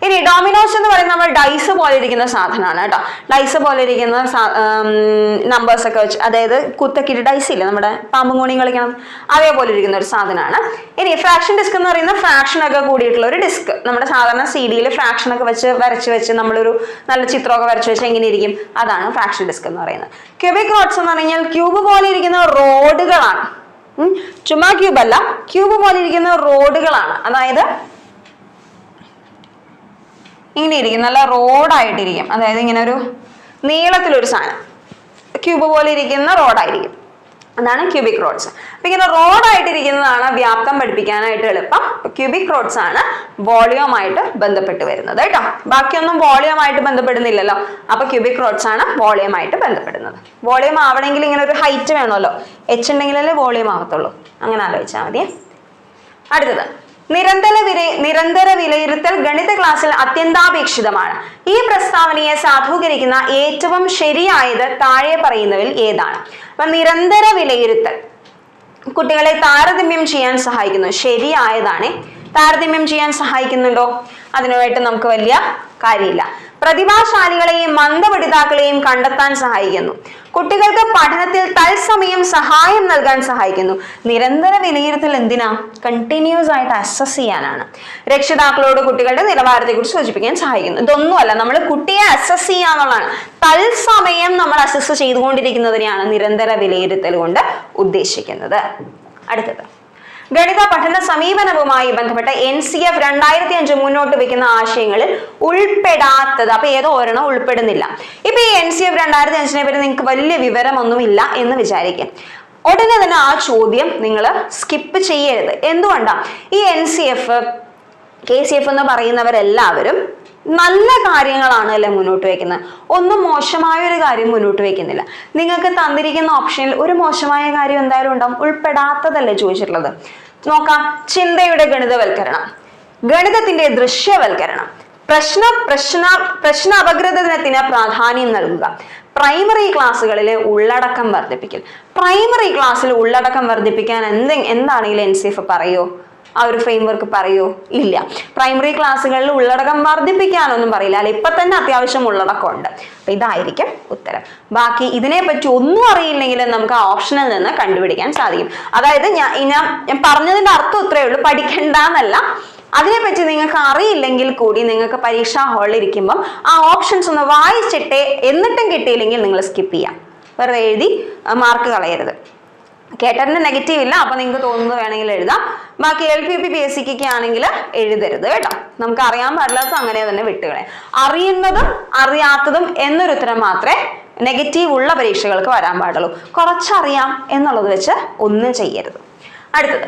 Speaker 1: ഇനി ഡോമിനോസ് എന്ന് പറയുന്ന നമ്മൾ ഡൈസ് പോലെ ഇരിക്കുന്ന സാധനമാണ് കേട്ടോ. ഡൈസ് പോലെ ഇരിക്കുന്ന നമ്പേഴ്സ് ഒക്കെ വെച്ച് അതായത് കുത്തക്കിട്ട് ഡൈസ് ഇല്ല നമ്മുടെ പാമ്പും കോണിയും കളിക്കണം. അതേപോലെ ഇരിക്കുന്ന ഒരു സാധനമാണ്. ഇനി ഫ്രാക്ഷൻ ഡിസ്ക് എന്ന് പറയുന്ന ഫ്രാക്ഷൻ ഒക്കെ കൂടിയിട്ടുള്ള ഒരു ഡിസ്ക് നമ്മുടെ സാധാരണ സി ഡിയിൽ ഫ്രാക്ഷൻ ഒക്കെ വെച്ച് വരച്ച് വെച്ച് നമ്മളൊരു നല്ല ചിത്രമൊക്കെ വരച്ച് വെച്ച് എങ്ങനെ ഇരിക്കും? അതാണ് ഫ്രാക്ഷൻ ഡിസ്ക് എന്ന് പറയുന്നത്. ക്യൂബിക് റോഡ്സ് എന്ന് പറഞ്ഞാൽ ക്യൂബ് പോലെ ഇരിക്കുന്ന റോഡുകളാണ്. ചുമ്മാ ക്യൂബ് അല്ല. ക്യൂബ് പോലെ ഇരിക്കുന്ന റോഡുകളാണ് അതായത് ഇങ്ങനെ ഇരിക്കും നല്ല റോഡായിട്ടിരിക്കും. അതായത് ഇങ്ങനെ ഒരു നീളത്തിലൊരു സാധനം. ക്യൂബ് പോലെ ഇരിക്കുന്ന റോഡായിരിക്കും. അതാണ് ക്യൂബിക് റോഡ്സ്. അപ്പൊ ഇങ്ങനെ റോഡായിട്ടിരിക്കുന്നതാണ് വ്യാപ്തം പഠിപ്പിക്കാനായിട്ട് എളുപ്പം. ക്യൂബിക് റോഡ്സ് ആണ് വോളിയമായിട്ട് ബന്ധപ്പെട്ട് വരുന്നത് കേട്ടോ. ബാക്കിയൊന്നും വോളിയമായിട്ട് ബന്ധപ്പെടുന്നില്ലല്ലോ. അപ്പൊ ക്യൂബിക് റോഡ്സ് ആണ് വോളിയമായിട്ട് ബന്ധപ്പെടുന്നത്. വോളിയം ആവണമെങ്കിൽ ഇങ്ങനെ ഒരു ഹൈറ്റ് വേണമല്ലോ. എച്ച് ഉണ്ടെങ്കിലല്ലേ വോളിയം ആവത്തുള്ളൂ. അങ്ങനെ ആലോചിച്ചാൽ മതിയേ. അടുത്തത്. നിരന്തര വില നിരന്തര വിലയിരുത്തൽ ഗണിത ക്ലാസ്സിൽ അത്യന്താപേക്ഷിതമാണ്. ഈ പ്രസ്താവനയെ സാധൂകരിക്കുന്ന ഏറ്റവും ശരിയായത് താഴെ പറയുന്നതിൽ ഏതാണ്? അപ്പൊ നിരന്തര വിലയിരുത്തൽ. കുട്ടികളെ താരതമ്യം ചെയ്യാൻ സഹായിക്കുന്നു. ശരിയായതാണ്. താരതമ്യം ചെയ്യാൻ സഹായിക്കുന്നുണ്ടോ? അതിനുമായിട്ട് നമുക്ക് വലിയ കാര്യമില്ല. പ്രതിഭാശാലികളെയും മന്ദപഠിതാക്കളെയും കണ്ടെത്താൻ സഹായിക്കുന്നു. കുട്ടികൾക്ക് പഠനത്തിൽ തത്സമയം സഹായം നൽകാൻ സഹായിക്കുന്നു. നിരന്തര വിലയിരുത്തൽ എന്തിനാ? കണ്ടിന്യൂസ് ആയിട്ട് അസസ് ചെയ്യാനാണ്. രക്ഷിതാക്കളോട് കുട്ടികളുടെ നിലവാരത്തെക്കുറിച്ച് സൂചിപ്പിക്കാൻ സഹായിക്കുന്നു. ഇതൊന്നുമല്ല നമ്മൾ കുട്ടിയെ അസസ് ചെയ്യാന്നുള്ളതാണ് തത്സമയം നമ്മൾ അസസ് ചെയ്തുകൊണ്ടിരിക്കുന്നതിനെയാണ് നിരന്തര വിലയിരുത്തൽ കൊണ്ട് ഉദ്ദേശിക്കുന്നത്. അടുത്തത്. ഗണിത പഠന സമീപനവുമായി ബന്ധപ്പെട്ട എൻ സി എഫ് രണ്ടായിരത്തി അഞ്ച് മുന്നോട്ട് വെക്കുന്ന ആശയങ്ങളിൽ ഉൾപ്പെടാത്തത്. അപ്പൊ ഏതോ ഒരെണ്ണം ഉൾപ്പെടുന്നില്ല. ഇപ്പൊ ഈ എൻ സി എഫ് രണ്ടായിരത്തി അഞ്ചിനെ പറ്റി നിങ്ങൾക്ക് വലിയ വിവരമൊന്നുമില്ല എന്ന് വിചാരിക്കും. ഉടനെ തന്നെ ആ ചോദ്യം നിങ്ങൾ സ്കിപ്പ് ചെയ്യരുത്. എന്തുകൊണ്ടാ? ഈ N C F K C F എന്ന് പറയുന്നവരെല്ലാവരും നല്ല കാര്യങ്ങളാണ് അല്ലെ മുന്നോട്ട് വെക്കുന്നത്? ഒന്നും മോശമായ ഒരു കാര്യം മുന്നോട്ട് വെക്കുന്നില്ല. നിങ്ങൾക്ക് തന്നിരിക്കുന്ന ഓപ്ഷനിൽ ഒരു മോശമായ കാര്യം എന്തായാലും ഉണ്ടാവും. ഉൾപ്പെടാത്തതല്ലേ ചോദിച്ചിട്ടുള്ളത്. നോക്കാം. ചിന്തയുടെ ഗണിതവൽക്കരണം. ഗണിതത്തിന്റെ ദൃശ്യവൽക്കരണം. പ്രശ്ന പ്രശ്ന പ്രശ്ന അപഗ്രഥനത്തിന് പ്രാധാന്യം നൽകുക. പ്രൈമറി ക്ലാസ്സുകളിലെ ഉള്ളടക്കം വർദ്ധിപ്പിക്കൽ. പ്രൈമറി ക്ലാസ്സിൽ ഉള്ളടക്കം വർദ്ധിപ്പിക്കാൻ എന്തെ എന്താണെങ്കിലും എൻ സി എഫ് പറയോ? ആ ഒരു ഫ്രെയിം വർക്ക് പറയോ? ഇല്ല. പ്രൈമറി ക്ലാസ്സുകളിൽ ഉള്ളടക്കം വർദ്ധിപ്പിക്കാനൊന്നും പറയില്ല. അല്ല ഇപ്പൊ തന്നെ അത്യാവശ്യം ഉള്ളടക്കം ഉണ്ട്. അപ്പൊ ഇതായിരിക്കും ഉത്തരം. ബാക്കി ഇതിനെപ്പറ്റി ഒന്നും അറിയില്ലെങ്കിൽ നമുക്ക് ആ ഓപ്ഷനിൽ നിന്ന് കണ്ടുപിടിക്കാൻ സാധിക്കും. അതായത് ഞാൻ ഞാൻ ഞാൻ പറഞ്ഞതിന്റെ അർത്ഥം ഇത്രയേ ഉള്ളൂ. പഠിക്കണ്ടെന്നല്ല. അതിനെപ്പറ്റി നിങ്ങൾക്ക് അറിയില്ലെങ്കിൽ കൂടി നിങ്ങൾക്ക് പരീക്ഷാ ഹാളിൽ ഇരിക്കുമ്പം ആ ഓപ്ഷൻസ് ഒന്ന് വായിച്ചിട്ടേ എന്നിട്ടും കിട്ടിയില്ലെങ്കിൽ നിങ്ങൾ സ്കിപ്പ് ചെയ്യാം. വെറുതെ എഴുതി മാർക്ക് കളയരുത്. കേട്ടറിന് നെഗറ്റീവ് ഇല്ല. അപ്പൊ നിങ്ങൾക്ക് തോന്നുന്നത് വേണമെങ്കിൽ എഴുതാം. ബാക്കി L P P P S സിക്ക് ആണെങ്കിൽ എഴുതരുത് കേട്ടോ. നമുക്ക് അറിയാൻ പാടില്ലാത്ത അങ്ങനെ തന്നെ വിട്ടുകളെ. അറിയുന്നതും അറിയാത്തതും എന്നൊരു ഉത്തരം മാത്രമേ നെഗറ്റീവ് ഉള്ള പരീക്ഷകൾക്ക് വരാൻ പാടുള്ളൂ. കുറച്ചറിയാം എന്നുള്ളത് വെച്ച് ഒന്നും ചെയ്യരുത്. അടുത്തത്.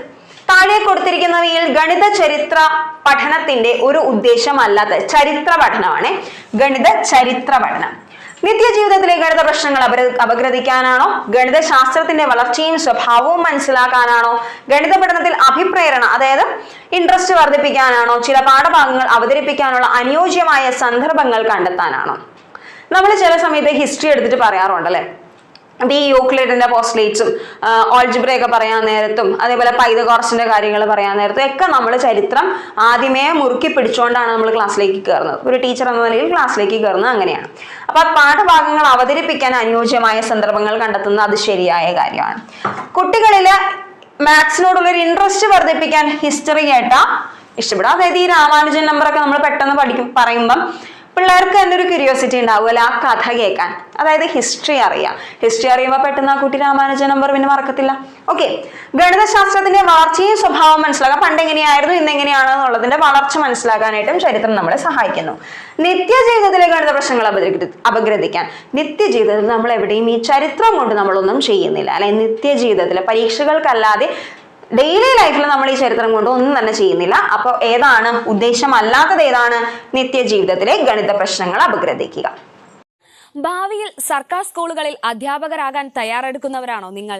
Speaker 1: താഴെ കൊടുത്തിരിക്കുന്നവയിൽ ഗണിത ചരിത്ര പഠനത്തിന്റെ ഒരു ഉദ്ദേശമല്ലാത്ത ചരിത്ര പഠനമാണ്. ഗണിത ചരിത്ര പഠനം. നിത്യജീവിതത്തിലെ ഗണിത പ്രശ്നങ്ങൾ അപഗ്രഥിക്കാനാണോ? ഗണിതശാസ്ത്രത്തിന്റെ വളർച്ചയും സ്വഭാവവും മനസ്സിലാക്കാനാണോ? ഗണിത പഠനത്തിൽ അഭിപ്രേരണ അതായത് ഇൻട്രസ്റ്റ് വർദ്ധിപ്പിക്കാനാണോ? ചില പാഠഭാഗങ്ങൾ അവതരിപ്പിക്കാനുള്ള അനുയോജ്യമായ സന്ദർഭങ്ങൾ കണ്ടെത്താനാണോ? നമ്മൾ ചില സമയത്ത് ഹിസ്റ്ററി എടുത്തിട്ട് പറയാറുണ്ടല്ലേ? ഈ യൂക്ലിഡിന്റെ പോസ്റ്റ്ലേറ്റ്സും ഓൾജിബ്രയൊക്കെ പറയാൻ നേരത്തും അതേപോലെ പൈതകോറസിന്റെ കാര്യങ്ങൾ പറയാൻ നേരത്തും ഒക്കെ നമ്മൾ ചരിത്രം ആദ്യമേ മുറുക്കി പിടിച്ചുകൊണ്ടാണ് നമ്മൾ ക്ലാസ്സിലേക്ക് കയറുന്നത് ഒരു ടീച്ചർ എന്ന നിലയിൽ ക്ലാസ്സിലേക്ക് കയറുന്നത് അങ്ങനെയാണ്. അപ്പൊ ആ പാഠഭാഗങ്ങൾ അവതരിപ്പിക്കാൻ അനുയോജ്യമായ സന്ദർഭങ്ങൾ കണ്ടെത്തുന്നത് അത് ശരിയായ കാര്യമാണ്. കുട്ടികളിൽ മാത്സിനോടുള്ള ഒരു ഇൻട്രസ്റ്റ് വർദ്ധിപ്പിക്കാൻ ഹിസ്റ്ററി കേട്ടാ ഇഷ്ടപ്പെടാം. അതായത് ഈ രാമാനുജൻ നമ്പറൊക്കെ നമ്മൾ പെട്ടെന്ന് പഠിക്കും പറയുമ്പം പിള്ളേർക്ക് തന്നെ ഒരു ക്യൂരിയോസിറ്റി ഉണ്ടാവുമല്ലോ ആ കഥ കേൾക്കാൻ? അതായത് ഹിസ്റ്ററി അറിയാം. ഹിസ്റ്ററി അറിയുമ്പോൾ പെട്ടെന്ന് ആ കുട്ടി രാമാനുജൻ നമ്പർ പിന്നെ മറക്കത്തില്ല. ഓക്കെ ഗണിതശാസ്ത്രത്തിന്റെ വളർച്ചയും സ്വഭാവം മനസ്സിലാക്കാം. പണ്ട് എങ്ങനെയായിരുന്നു ഇന്ന് എങ്ങനെയാണ് എന്നുള്ളതിന്റെ വളർച്ച മനസ്സിലാക്കാനായിട്ടും ചരിത്രം നമ്മളെ സഹായിക്കുന്നു. നിത്യജീവിതത്തിലെ ഗണിത പ്രശ്നങ്ങൾ അപഗ്രഥിക്കാൻ. നിത്യജീവിതത്തിൽ നമ്മൾ എവിടെയും ഈ ചരിത്രം കൊണ്ട് നമ്മളൊന്നും ചെയ്യുന്നില്ല. അല്ലെ നിത്യജീവിതത്തിലെ പരീക്ഷകൾക്കല്ലാതെ ഡെയിലി ലൈഫിൽ നമ്മൾ ഈ ചരിത്രം കൊണ്ട് ഒന്നും തന്നെ ചെയ്യുന്നില്ല. അപ്പോൾ ഏതാണ് ഉദ്ദേശമല്ലാത്തത് ഏതാണ്? നിത്യജീവിതത്തിലെ ഗണിത പ്രശ്നങ്ങൾ അപഗ്രഥിക്കുക.
Speaker 2: ഭാവിയിൽ സർക്കാർ സ്കൂളുകളിൽ അധ്യാപകരാകാൻ തയ്യാറെടുക്കുന്നവരാണോ നിങ്ങൾ?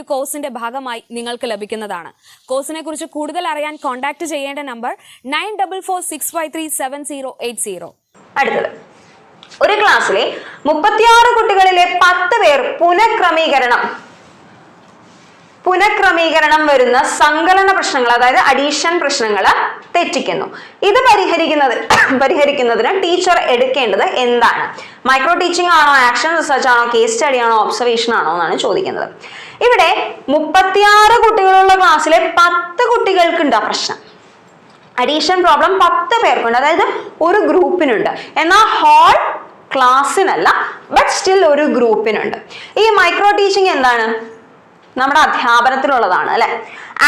Speaker 2: കോഴ്സിന്റെ ഭാഗമായി നിങ്ങൾക്ക് ലഭിക്കുന്നതാണ്. കോഴ്സിനെ കുറിച്ച് കൂടുതൽ അറിയാൻ കോൺടാക്ട് ചെയ്യേണ്ട number nine double four six five three seven zero eight zero.
Speaker 1: അടുത്തത്. ഒരു ക്ലാസ്സിലെ മുപ്പത്തിയാറ് കുട്ടികളിലെ പത്ത് പേർ പുനഃക്രമീകരണം. പുനഃക്രമീകരണം വരുന്ന സങ്കലന പ്രശ്നങ്ങൾ അതായത് അഡീഷൻ പ്രശ്നങ്ങൾ തെറ്റിക്കുന്നു. ഇത് പരിഹരിക്കുന്നത് പരിഹരിക്കുന്നതിന് ടീച്ചർ എടുക്കേണ്ടത് എന്താണ്? മൈക്രോ ടീച്ചിങ് ആണോ ആക്ഷൻ റിസർച്ച് ആണോ കേസ് സ്റ്റഡി ആണോ ഒബ്സർവേഷൻ ആണോ എന്നാണ് ചോദിക്കുന്നത്. ഇവിടെ മുപ്പത്തിയാറ് കുട്ടികളുള്ള ക്ലാസ്സിലെ പത്ത് കുട്ടികൾക്കുണ്ട് പ്രശ്നം. അഡീഷൻ പ്രോബ്ലം പത്ത് പേർക്കുണ്ട്. അതായത് ഒരു ഗ്രൂപ്പിനുണ്ട്. എന്നാൽ ഹോൾ ക്ലാസ്സിനല്ല ബട്ട് സ്റ്റിൽ ഒരു ഗ്രൂപ്പിനുണ്ട്. ഈ മൈക്രോ ടീച്ചിങ് എന്താണ്? നമ്മുടെ അധ്യാപനത്തിലുള്ളതാണ് അല്ലെ?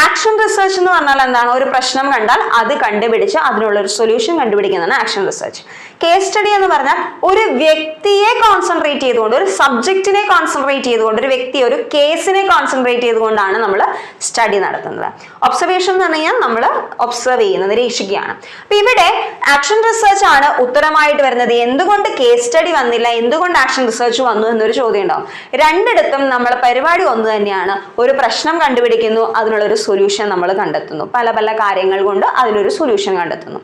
Speaker 1: ആക്ഷൻ റിസർച്ച് എന്ന് പറഞ്ഞാൽ എന്താണ്? ഒരു പ്രശ്നം കണ്ടാൽ അത് കണ്ടുപിടിച്ച് അതിനുള്ള ഒരു സൊല്യൂഷൻ കണ്ടുപിടിക്കുന്നതാണ് ആക്ഷൻ റിസർച്ച് കേസ് സ്റ്റഡി എന്ന് പറഞ്ഞാൽ ഒരു വ്യക്തിയെ കോൺസെൻട്രേറ്റ് ചെയ്തുകൊണ്ട് ഒരു സബ്ജക്റ്റിനെ കോൺസെൻട്രേറ്റ് ചെയ്തുകൊണ്ട് ഒരു വ്യക്തി ഒരു കേസിനെ കോൺസെൻട്രേറ്റ് ചെയ്തുകൊണ്ടാണ് നമ്മൾ സ്റ്റഡി നടത്തുന്നത്. ഒബ്സർവേഷൻ എന്ന് പറഞ്ഞാൽ നമ്മൾ ഒബ്സർവ് ചെയ്യുന്നത് നിരീക്ഷിക്കുകയാണ്. അപ്പൊ ഇവിടെ ആക്ഷൻ റിസർച്ച് ആണ് ഉത്തരമായിട്ട് വരുന്നത്. എന്തുകൊണ്ട് കേസ് സ്റ്റഡി വന്നില്ല? എന്തുകൊണ്ട് ആക്ഷൻ റിസർച്ച് വന്നു എന്നൊരു ചോദ്യം ഉണ്ടാവും രണ്ടിടത്തും നമ്മൾ പരിപാടി ഒന്ന് തന്നെയാണ്. ഒരു പ്രശ്നം കണ്ടുപിടിക്കുന്നു അതിനുള്ള ഒരു സൊല്യൂഷൻ നമ്മൾ കണ്ടെത്തുന്നു. പല പല കാര്യങ്ങൾ കൊണ്ട് അതിനൊരു സൊല്യൂഷൻ കണ്ടെത്തുന്നു.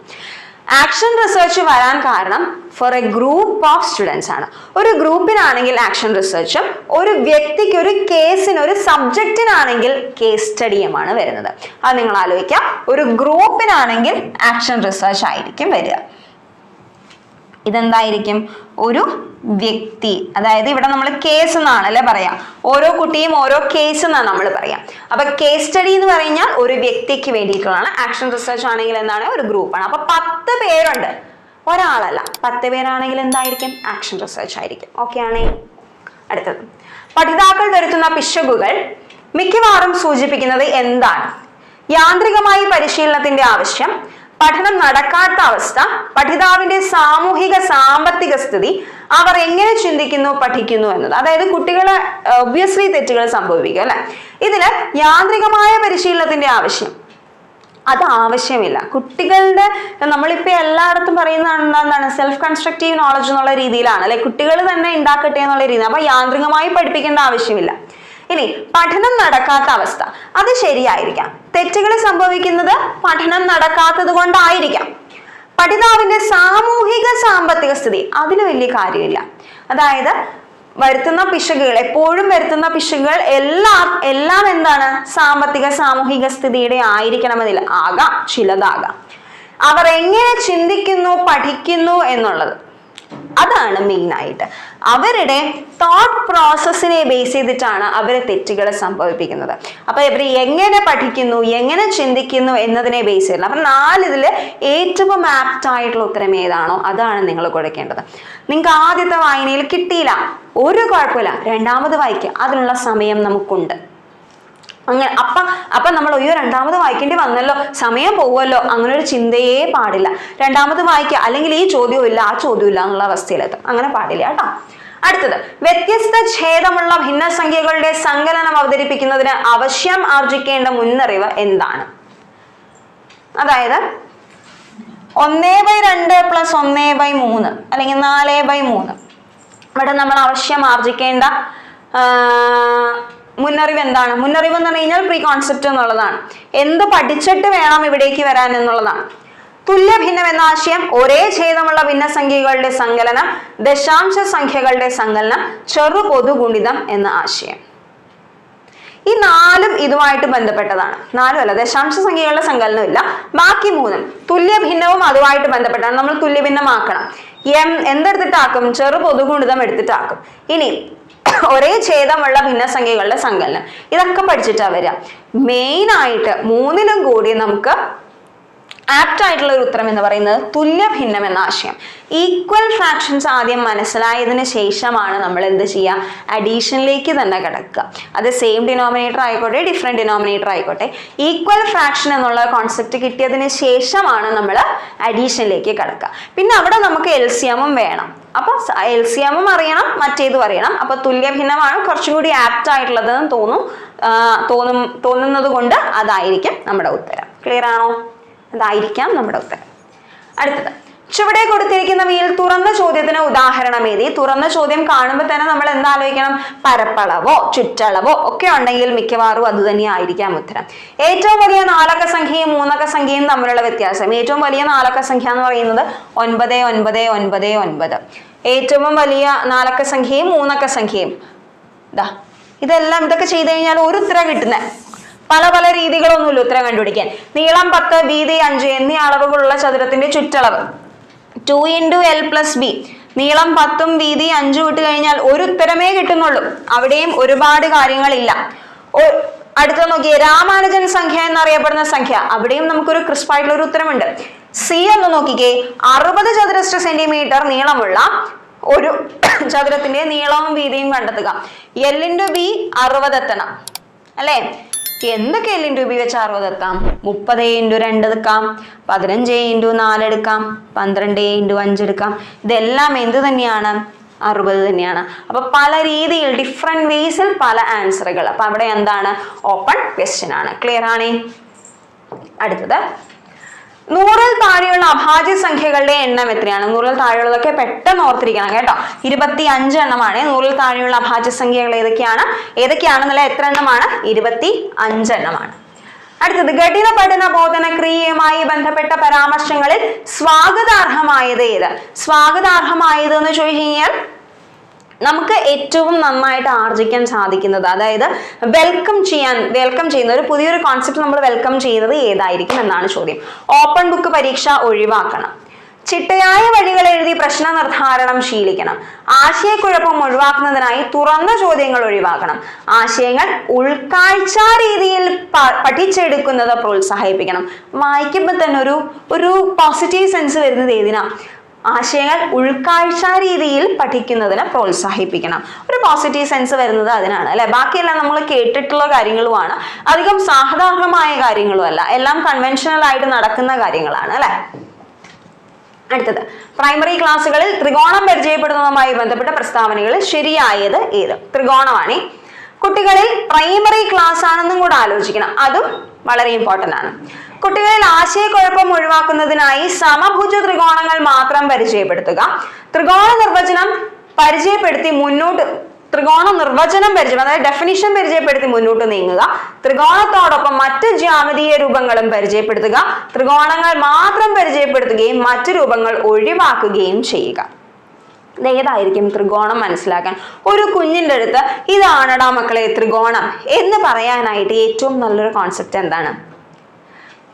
Speaker 1: ആക്ഷൻ റിസർച്ച് വരാൻ കാരണം for a group of students ആണ്. ഒരു ഗ്രൂപ്പിനാണെങ്കിൽ ആക്ഷൻ റിസർച്ചും ഒരു വ്യക്തിക്ക് ഒരു കേസിന് ഒരു സബ്ജക്റ്റിനാണെങ്കിൽ കേസ് സ്റ്റഡിയുമാണ് വരുന്നത്. അത് നിങ്ങൾ ആലോചിക്കാം. ഒരു ഗ്രൂപ്പിനാണെങ്കിൽ ആക്ഷൻ റിസർച്ച് ആയിരിക്കും വരിക. ഇതെന്തായിരിക്കും? ഒരു വ്യക്തി. അതായത് ഇവിടെ നമ്മൾ കേസ് എന്നാണ് അല്ലെ പറയാം? ഓരോ കുട്ടിയും ഓരോ കേസ് എന്നാണ് നമ്മൾ പറയാം. അപ്പൊ കേസ് സ്റ്റഡി എന്ന് പറഞ്ഞാൽ ഒരു വ്യക്തിക്ക് വേണ്ടിയിട്ടുള്ളതാണ്. ആക്ഷൻ റിസർച്ച് ആണെങ്കിൽ എന്താണ്? ഒരു ഗ്രൂപ്പാണ് അപ്പൊ പത്ത് പേരുണ്ട്. ഒരാളല്ല. പത്ത് പേരാണെങ്കിൽ എന്തായിരിക്കും? ആക്ഷൻ റിസർച്ച് ആയിരിക്കും. ഓക്കെ ആണേ. അടുത്തത്. പഠിതാക്കൾ വരുത്തുന്ന പിശകുകൾ മിക്കവാറും സൂചിപ്പിക്കുന്നത് എന്താണ്? യാന്ത്രികമായി പരിശീലനത്തിന്റെ ആവശ്യം പഠനം നടക്കാത്ത അവസ്ഥ പഠിതാവിന്റെ സാമൂഹിക സാമ്പത്തിക സ്ഥിതി അവർ എങ്ങനെ ചിന്തിക്കുന്നു പഠിക്കുന്നു എന്നത്. അതായത് കുട്ടികളെ ഒബ്വിയസ്ലി തെറ്റുകൾ സംഭവിക്കുക അല്ലെ? ഇതിൽ യാന്ത്രികമായ പരിശീലനത്തിന്റെ ആവശ്യം. അത് ആവശ്യമില്ല. കുട്ടികളുടെ നമ്മളിപ്പോ എല്ലായിടത്തും പറയുന്ന എന്താണ്? സെൽഫ് കൺസ്ട്രക്റ്റീവ് നോളജ് എന്നുള്ള രീതിയിലാണ്. അല്ലെ? കുട്ടികൾ തന്നെ ഉണ്ടാക്കട്ടെ എന്നുള്ള രീതി. അപ്പൊ യാന്ത്രികമായി പഠിപ്പിക്കേണ്ട ആവശ്യമില്ല. ഇനി പഠനം നടക്കാത്ത അവസ്ഥ. അത് ശരിയായിരിക്കാം. തെറ്റുകൾ സംഭവിക്കുന്നത് പഠനം നടക്കാത്തത് കൊണ്ടായിരിക്കാം. പഠിതാവിന്റെ സാമൂഹിക സാമ്പത്തിക സ്ഥിതി അതിന് വലിയ കാര്യമില്ല. അതായത് വരുത്തുന്ന പിശകുകൾ എപ്പോഴും വരുത്തുന്ന പിശകുകൾ എല്ലാം എല്ലാം എന്താണ്? സാമ്പത്തിക സാമൂഹിക സ്ഥിതിയുടെ ആയിരിക്കണമെന്നില്ല. ആകാം ചിലതാകാം. അവർ എങ്ങനെ ചിന്തിക്കുന്നു പഠിക്കുന്നു എന്നുള്ളത്. അതാണ് മെയിൻ ആയിട്ട്. അവരുടെ തോട്ട് പ്രോസസ്സിനെ ബേസ് ചെയ്തിട്ടാണ് അവരെ തെറ്റുകൾ സംഭവിപ്പിക്കുന്നത്. അപ്പൊ ഇവർ എങ്ങനെ പഠിക്കുന്നു എങ്ങനെ ചിന്തിക്കുന്നു എന്നതിനെ ബേസ് ചെയ്തില്ല അപ്പൊ നാലിതിൽ ഏറ്റവും ആപ്റ്റ് ആയിട്ടുള്ള ഉത്തരം ഏതാണോ അതാണ് നിങ്ങൾ കൊടുക്കേണ്ടത്. നിങ്ങൾക്ക് ആദ്യത്തെ വായനയിൽ കിട്ടിയില്ല. ഒരു കുഴപ്പമില്ല. രണ്ടാമത് വായിക്കുക. അതിനുള്ള സമയം നമുക്കുണ്ട്. അങ്ങനെ അപ്പം അപ്പം നമ്മൾ അയ്യോ രണ്ടാമത് വായിക്കേണ്ടി വന്നല്ലോ. സമയം പോവുമല്ലോ. അങ്ങനെ ഒരു ചിന്തയേ പാടില്ല. രണ്ടാമത് വായിക്കുക അല്ലെങ്കിൽ ഈ ചോദ്യവും ഇല്ല ആ ചോദ്യവും ഇല്ല എന്നുള്ള അവസ്ഥയിലെത്തും. അങ്ങനെ പാടില്ല കേട്ടോ. അടുത്തത് വ്യത്യസ്ത ഛേദമുള്ള ഭിന്നസംഖ്യകളുടെ സങ്കലനം അവതരിപ്പിക്കുന്നതിന് അവശ്യം ആർജിക്കേണ്ട മുന്നറിവ് എന്താണ്? അതായത് ഒന്നേ ബൈ രണ്ട് പ്ലസ് ഒന്നേ ബൈ മൂന്ന് അല്ലെങ്കിൽ നാല് ബൈ മൂന്ന്. ഇവിടെ നമ്മൾ അവശ്യം ആർജിക്കേണ്ട മുന്നറിവ് എന്താണ്? മുന്നറിവ് എന്ന് പറഞ്ഞു കഴിഞ്ഞാൽ പ്രീ കോൺസെപ്റ്റ് എന്നുള്ളതാണ്. എന്ത് പഠിച്ചിട്ട് വേണം ഇവിടേക്ക് വരാൻ എന്നുള്ളതാണ്. തുല്യ ഭിന്നം എന്ന ആശയം ഒരേ ഛേദമുള്ള ഭിന്നസംഖ്യകളുടെ സങ്കലനം ദശാംശ സംഖ്യകളുടെ സങ്കലനം ചെറു പൊതുഗുണിതം എന്ന ആശയം. ഈ നാലും ഇതുമായിട്ട് ബന്ധപ്പെട്ടതാണ്. നാലും അല്ല ദശാംശ സംഖ്യകളുടെ സങ്കലനം ഇല്ല. ബാക്കി മൂന്നും തുല്യ ഭിന്നവും അതുമായിട്ട് ബന്ധപ്പെട്ടാണ് നമ്മൾ തുല്യ ഭിന്നമാക്കണം. എം എന്തെടുത്തിട്ടാക്കും? ചെറു പൊതുഗുണിതം എടുത്തിട്ടാക്കും. ഇനി [COUGHS] ഒരേ ഛേദമുള്ള ഭിന്നസംഖ്യകളുടെ സങ്കലനം. ഇതൊക്കെ പഠിച്ചിട്ടാ വരിക. മെയിൻ ആയിട്ട് മൂന്നിനും കൂടി നമുക്ക് ആപ്റ്റ് ആയിട്ടുള്ള ഒരു ഉത്തരം എന്ന് പറയുന്നത് തുല്യ ഭിന്നം എന്ന ആശയം. ഈക്വൽ ഫ്രാക്ഷൻസ് ആദ്യം മനസ്സിലായതിനു ശേഷമാണ് നമ്മൾ എന്ത് ചെയ്യുക? അഡീഷനിലേക്ക് തന്നെ കിടക്കുക. അത് സെയിം ഡിനോമിനേറ്റർ ആയിക്കോട്ടെ ഡിഫറെന്റ് ഡിനോമിനേറ്റർ ആയിക്കോട്ടെ. ഈക്വൽ ഫ്രാക്ഷൻ എന്നുള്ള കോൺസെപ്റ്റ് കിട്ടിയതിന് ശേഷമാണ് നമ്മൾ അഡീഷനിലേക്ക് കിടക്കുക. പിന്നെ അവിടെ നമുക്ക് എൽ സി എമ്മും വേണം. അപ്പൊ എൽ സി എമ്മും അറിയണം മറ്റേതും അറിയണം അപ്പൊ തുല്യ ഭിന്നമാണ് കുറച്ചും കൂടി ആപ്റ്റ് ആയിട്ടുള്ളതെന്ന് തോന്നും തോന്നും തോന്നുന്നത് കൊണ്ട് അതായിരിക്കും നമ്മുടെ ഉത്തരം. ക്ലിയർ ആണോ? അതായിരിക്കാം നമ്മുടെ ഉത്തരം. അടുത്തത്. ചുവടെ കൊടുത്തിരിക്കുന്നവയിൽ തുറന്ന ചോദ്യത്തിന് ഉദാഹരണം എഴുതി. തുറന്ന ചോദ്യം കാണുമ്പോൾ തന്നെ നമ്മൾ എന്താലോചിക്കണം? പരപ്പളവോ ചുറ്റളവോ ഒക്കെ ഉണ്ടെങ്കിൽ മിക്കവാറും അത് തന്നെ ആയിരിക്കാം ഉത്തരം. ഏറ്റവും വലിയ നാലക്ക സംഖ്യയും മൂന്നക്ക സംഖ്യയും തമ്മിലുള്ള വ്യത്യാസം. ഏറ്റവും വലിയ നാലക്ക സംഖ്യ എന്ന് പറയുന്നത് ഒൻപത് ഒൻപത് ഒൻപത് ഒൻപത്. ഏറ്റവും വലിയ നാലക്ക സംഖ്യയും മൂന്നക്ക സംഖ്യയും. ഇതാ ഇതെല്ലാം ഇതൊക്കെ ചെയ്തു കഴിഞ്ഞാൽ ഒരു ഉത്തരം കിട്ടുന്നത് പല പല രീതികളൊന്നുമില്ല ഉത്തരം കണ്ടുപിടിക്കാൻ. നീളം പത്ത് വീതി അഞ്ച് എന്നീ അളവുകളുള്ള ചതുരത്തിന്റെ ചുറ്റളവ്. Two into L plus B നീളം പത്തും വീതി അഞ്ചും ഇട്ട് കഴിഞ്ഞാൽ ഒരു ഉത്തരമേ കിട്ടുന്നുള്ളൂ. അവിടെയും ഒരുപാട് കാര്യങ്ങളില്ല. അടുത്ത നോക്കിയേ രാമാനുജൻ സംഖ്യ എന്നറിയപ്പെടുന്ന സംഖ്യ. അവിടെയും നമുക്കൊരു ക്രിസ്പായിട്ടുള്ള ഒരു ഉത്തരമുണ്ട്. സി എന്ന് നോക്കിക്കേ അറുപത് ചതുരശ്ര സെന്റിമീറ്റർ നീളമുള്ള ഒരു [COUGHS] ചതുരത്തിന്റെ നീളവും വീതിയും കണ്ടെത്തുക. എല്ലിന്റെ ബി അറുപത് എത്തണം. അല്ലേ? എന്തൊക്കെ എൽ ഇന്റു ബി വെച്ച് അറുപത് എത്താം മുപ്പത് ഇന്റു രണ്ട് എടുക്കാം പതിനഞ്ച് ഇന്റു നാല് എടുക്കാം പന്ത്രണ്ട് ഇന്റു അഞ്ച് എടുക്കാം. ഇതെല്ലാം എന്ത് തന്നെയാണ്? അറുപത് തന്നെയാണ്. അപ്പൊ പല രീതിയിൽ ഡിഫറെന്റ് വേസിൽ പല ആൻസറുകൾ അപ്പൊ അവിടെ എന്താണ്? ഓപ്പൺ ക്വസ്റ്റ്യൻ ആണ്. ക്ലിയർ ആണേ? അടുത്തത്. നൂറിൽ താഴെയുള്ള അഭാജ്യ സംഖ്യകളുടെ എണ്ണം എത്രയാണ്? നൂറിൽ താഴെയുള്ളതൊക്കെ പെട്ടെന്ന് ഓർത്തിരിക്കണം കേട്ടോ. ഇരുപത്തി അഞ്ച് എണ്ണമാണ്. നൂറിൽ താഴെയുള്ള അഭാജ്യ സംഖ്യകൾ ഏതൊക്കെയാണ്? ഏതൊക്കെയാണെന്നുള്ള എത്ര എണ്ണമാണ്? ഇരുപത്തി അഞ്ച് എണ്ണമാണ്. അടുത്തത് ഘടിത പഠന ബോധന ക്രിയയുമായി ബന്ധപ്പെട്ട പരാമർശങ്ങളിൽ സ്വാഗതാർഹമായത് ഏത്? സ്വാഗതാർഹമായത് എന്ന് ചോദിച്ചു കഴിഞ്ഞാൽ നമുക്ക് ഏറ്റവും നന്നായിട്ട് ആർജിക്കാൻ സാധിക്കുന്നത് അതായത് വെൽക്കം ചെയ്യാൻ വെൽക്കം ചെയ്യുന്ന ഒരു പുതിയൊരു കോൺസെപ്റ്റ് നമ്മൾ വെൽക്കം ചെയ്യുന്നത് ഏതായിരിക്കും എന്നാണ് ചോദ്യം. ഓപ്പൺ ബുക്ക് പരീക്ഷ ഒഴിവാക്കണം. ചിട്ടയായ വഴികൾ എഴുതി പ്രശ്ന നിർദ്ധാരണം ശീലിക്കണം. ആശയക്കുഴപ്പം ഒഴിവാക്കുന്നതിനായി തുറന്ന ചോദ്യങ്ങൾ ഒഴിവാക്കണം. ആശയങ്ങൾ ഉൾക്കാഴ്ച രീതിയിൽ പഠിച്ചെടുക്കുന്നത് പ്രോത്സാഹിപ്പിക്കണം. വായിക്കുമ്പോൾ തന്നെ ഒരു ഒരു പോസിറ്റീവ് സെൻസ് വരുന്നത് ഏതിനാ? ആശയങ്ങൾ ഉൾക്കാഴ്ച രീതിയിൽ പഠിക്കുന്നതിനെ പ്രോത്സാഹിപ്പിക്കണം. ഒരു പോസിറ്റീവ് സെൻസ് വരുന്നത് അതിനാണ് അല്ലെ? ബാക്കിയെല്ലാം നമ്മൾ കേട്ടിട്ടുള്ള കാര്യങ്ങളുമാണ്. അധികം സാധാരണമായ കാര്യങ്ങളുമല്ല. എല്ലാം കൺവെൻഷണൽ ആയിട്ട് നടക്കുന്ന കാര്യങ്ങളാണ് അല്ലെ? അടുത്തത്. പ്രൈമറി ക്ലാസ്സുകളിൽ ത്രികോണം പരിചയപ്പെടുന്നതുമായി ബന്ധപ്പെട്ട പ്രസ്താവനകൾ ശരിയായത് ഏത്? ത്രികോണമാണ്. കുട്ടികളിൽ പ്രൈമറി ക്ലാസ് ആണെന്നും കൂടെ ആലോചിക്കണം. അതും വളരെ ഇമ്പോർട്ടന്റ് ആണ്. കുട്ടികളിൽ ആശയക്കുഴപ്പം ഒഴിവാക്കുന്നതിനായി സമഭുജ ത്രികോണങ്ങൾ മാത്രം പരിചയപ്പെടുത്തുക. ത്രികോണ നിർവചനം പരിചയപ്പെടുത്തി മുന്നോട്ട് ത്രികോണ നിർവചനം പരിചയം അതായത് ഡെഫിനിഷൻ പരിചയപ്പെടുത്തി മുന്നോട്ട് നീങ്ങുക. ത്രികോണത്തോടൊപ്പം മറ്റ് ജ്യാമിതീയ രൂപങ്ങളും പരിചയപ്പെടുത്തുക. ത്രികോണങ്ങൾ മാത്രം പരിചയപ്പെടുത്തുകയും മറ്റു രൂപങ്ങൾ ഒഴിവാക്കുകയും ചെയ്യുക. ഏതായിരിക്കും ത്രികോണം മനസ്സിലാക്കാൻ. ഒരു കുഞ്ഞിന്റെ അടുത്ത് ഇതാണടാ മക്കളെ ത്രികോണം എന്ന് പറയാനായിട്ട് ഏറ്റവും നല്ലൊരു കോൺസെപ്റ്റ് എന്താണ്?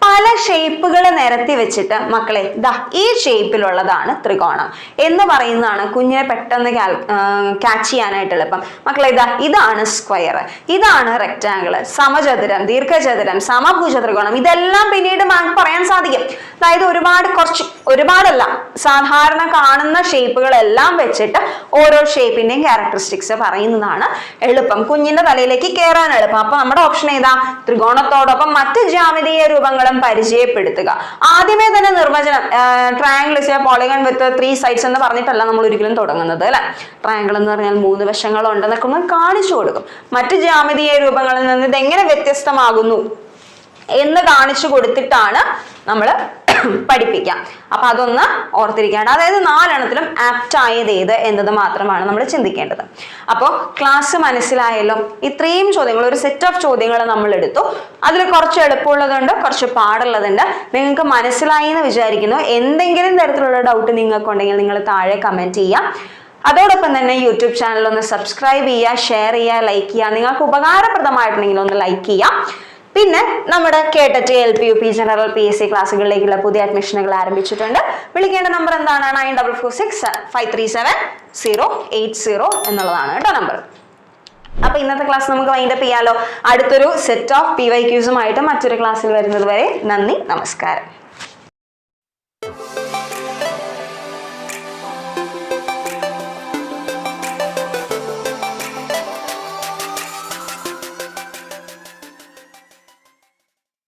Speaker 1: പല ഷേപ്പുകൾ നിരത്തി വെച്ചിട്ട് മക്കളെ ദാ ഈ ഷേപ്പിലുള്ളതാണ് ത്രികോണം എന്ന് പറയുന്നതാണ് കുഞ്ഞിനെ പെട്ടെന്ന് ക്യാച്ച് ചെയ്യാനായിട്ട് എളുപ്പം മക്കളെ ഇതാ ഇതാണ് സ്ക്വയർ ഇതാണ് റെക്റ്റാങ്കിൾ സമചതുരം ദീർഘചതുരം സമഭുജ ത്രികോണം. ഇതെല്ലാം പിന്നീട് പറയാൻ സാധിക്കും. അതായത് ഒരുപാട് കുറച്ച് ഒരുപാടല്ല. സാധാരണ കാണുന്ന ഷേപ്പുകളെല്ലാം വെച്ചിട്ട് ഓരോ ഷേപ്പിന്റെയും ക്യാരക്ടറിസ്റ്റിക്സ് പറയുന്നതാണ് എളുപ്പം. കുഞ്ഞിന്റെ തലയിലേക്ക് കയറാൻ എളുപ്പം. അപ്പൊ നമ്മുടെ ഓപ്ഷൻ ഏതാ? ത്രികോണത്തോടൊപ്പം മറ്റ് ജ്യാമിതീയ രൂപങ്ങളും പരിചയപ്പെടുത്തുക. ആദ്യമേ തന്നെ നിർവചനം triangle is polygon with three sides എന്ന് പറഞ്ഞിട്ടല്ല നമ്മൾ ഒരിക്കലും തുടങ്ങുന്നത് അല്ലെ? ട്രയാങ്കിൾ എന്ന് പറഞ്ഞാൽ മൂന്ന് വശങ്ങളുണ്ടെന്നൊക്കെ നമ്മൾ കാണിച്ചു കൊടുക്കും. മറ്റ് ജ്യാമിതീയ രൂപങ്ങളിൽ നിന്ന് എങ്ങനെ വ്യത്യസ്തമാകുന്നു എന്ന് കാണിച്ചു കൊടുത്തിട്ടാണ് നമ്മൾ [COUGHS] പഠിപ്പിക്കാം. അപ്പൊ അതൊന്ന് ഓർത്തിരിക്കേണ്ട. അതായത് നാലെണ്ണത്തിലും ആപ്റ്റ് ആയത് ഏത് എന്നത് മാത്രമാണ് നമ്മൾ ചിന്തിക്കേണ്ടത്. അപ്പോൾ ക്ലാസ് മനസ്സിലായല്ലോ? ഇത്രയും ചോദ്യങ്ങൾ ഒരു സെറ്റ് ഓഫ് ചോദ്യങ്ങൾ നമ്മൾ എടുത്തു. അതിൽ കുറച്ച് എളുപ്പമുള്ളതുണ്ട് കുറച്ച് പാടുള്ളതുണ്ട്. നിങ്ങൾക്ക് മനസ്സിലായി എന്ന് വിചാരിക്കുന്നു. എന്തെങ്കിലും തരത്തിലുള്ള ഡൗട്ട് നിങ്ങൾക്കുണ്ടെങ്കിൽ നിങ്ങൾ താഴെ കമന്റ് ചെയ്യാം. അതോടൊപ്പം തന്നെ യൂട്യൂബ് ചാനൽ ഒന്ന് സബ്സ്ക്രൈബ് ചെയ്യുക ഷെയർ ചെയ്യുക ലൈക്ക് ചെയ്യുക. നിങ്ങൾക്ക് ഉപകാരപ്രദമായിട്ടുണ്ടെങ്കിൽ ഒന്ന് ലൈക്ക് ചെയ്യാം. പിന്നെ നമ്മുടെ KTET L P U P general P S C ക്ലാസ്സുകളിലേക്കുള്ള പുതിയ അഡ്മിഷനുകൾ ആരംഭിച്ചിട്ടുണ്ട്. വിളിക്കേണ്ട നമ്പർ എന്താണ്? Nine double four six five three seven zero eight zero എന്നുള്ളതാണ് കേട്ടോ നമ്പർ അപ്പൊ ഇന്നത്തെ ക്ലാസ് നമുക്ക് വൈൻഡപ്പ് ചെയ്യാലോ. അടുത്തൊരു സെറ്റ് ഓഫ് പി വൈ ക്യൂസുമായിട്ട് മറ്റൊരു ക്ലാസ്സിൽ വരുന്നത് വരെ നന്ദി നമസ്കാരം.